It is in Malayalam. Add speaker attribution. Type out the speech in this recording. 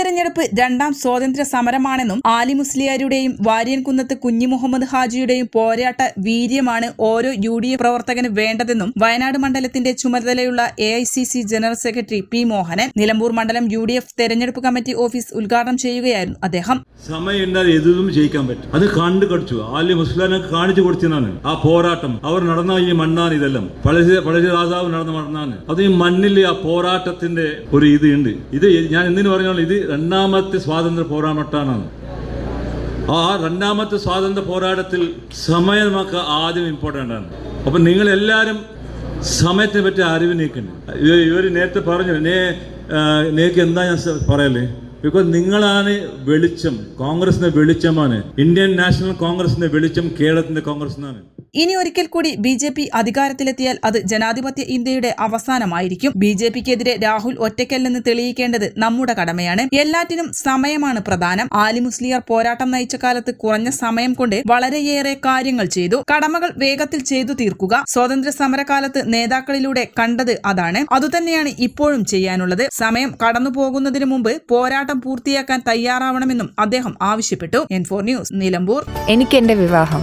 Speaker 1: തെരഞ്ഞെടുപ്പ് രണ്ടാം സ്വാതന്ത്ര്യ സമരമാണെന്നും ആലി മുസ്ലിയാരുടെയും വാര്യൻകുന്നത്ത് കുഞ്ഞി മുഹമ്മദ് ഹാജിയുടെയും പോരാട്ട വീര്യമാണ് ഓരോ യു ഡി എഫ് പ്രവർത്തകന് വേണ്ടതെന്നും വയനാട് മണ്ഡലത്തിന്റെ ചുമതലയുള്ള A I C C general secretary P Mohanan Nilambur മണ്ഡലം യു ഡി എഫ് തെരഞ്ഞെടുപ്പ് കമ്മിറ്റി ഓഫീസ് ഉദ്ഘാടനം ചെയ്യുകയായിരുന്നു അദ്ദേഹം
Speaker 2: സമയം എതും ജയിക്കാൻ പറ്റും അത് കണ്ടു കടിച്ചു ആലി മുസ്ലിനെ കാണിച്ചു കൊടുത്തതാണ് ആ പോരാട്ടം അവർ നടന്ന ഈ മണ്ണാണ് ഇതെല്ലാം പഴശ്ശി പഴശ്ശി രാജാവ് നടന്ന മണ്ണാണ് അത് ഈ മണ്ണിൽ ആ പോരാട്ടത്തിന്റെ ഒരു ഇത് ഉണ്ട് ഇത് ഞാൻ എന്തിനു പറഞ്ഞോളൂ ഇത് രണ്ടാമത്തെ സ്വാതന്ത്ര്യ പോരാട്ടമാണ് ആ രണ്ടാമത്തെ സ്വാതന്ത്ര്യ പോരാട്ടത്തിൽ സമയം നമുക്ക് ആദ്യം ഇമ്പോർട്ടൻ്റ് ആണ് അപ്പം നിങ്ങളെല്ലാവരും സമയത്തെ പറ്റി അറിവ് നീക്കുന്നു ഇവർ നേരത്തെ പറഞ്ഞു നേ നേക്ക് എന്താ ഞാൻ പറയല്ലേ ബിക്കോസ് നിങ്ങളാണ് വെളിച്ചം കോൺഗ്രസിന്റെ വെളിച്ചമാണ് ഇന്ത്യൻ നാഷണൽ കോൺഗ്രസിന്റെ വെളിച്ചം കേരളത്തിന്റെ കോൺഗ്രസ് എന്നാണ്
Speaker 1: ഇനി ഒരിക്കൽ കൂടി ബി ജെ പി അധികാരത്തിലെത്തിയാൽ അത് ജനാധിപത്യ ഇന്ത്യയുടെ അവസാനമായിരിക്കും ബി ജെ പിക്കെതിരെ രാഹുൽ ഒറ്റയ്ക്കല്ലെന്ന് തെളിയിക്കേണ്ടത് നമ്മുടെ കടമയാണ് എല്ലാറ്റിനും സമയമാണ് പ്രധാനം ആലി മുസ്ലിയർ പോരാട്ടം നയിച്ച കാലത്ത് കുറഞ്ഞ സമയം കൊണ്ട് വളരെയേറെ കാര്യങ്ങൾ ചെയ്തു കടമകൾ വേഗത്തിൽ ചെയ്തു തീർക്കുക സ്വാതന്ത്ര്യ സമരകാലത്ത് നേതാക്കളിലൂടെ കണ്ടത് അതാണ് അതുതന്നെയാണ് ഇപ്പോഴും ചെയ്യാനുള്ളത് സമയം കടന്നു പോകുന്നതിന് മുമ്പ് പോരാട്ടം പൂർത്തിയാക്കാൻ തയ്യാറാവണമെന്നും അദ്ദേഹം ആവശ്യപ്പെട്ടു എൻഫോർ ന്യൂസ് നിലമ്പൂർ
Speaker 3: എനിക്ക് എന്റെ വിവാഹം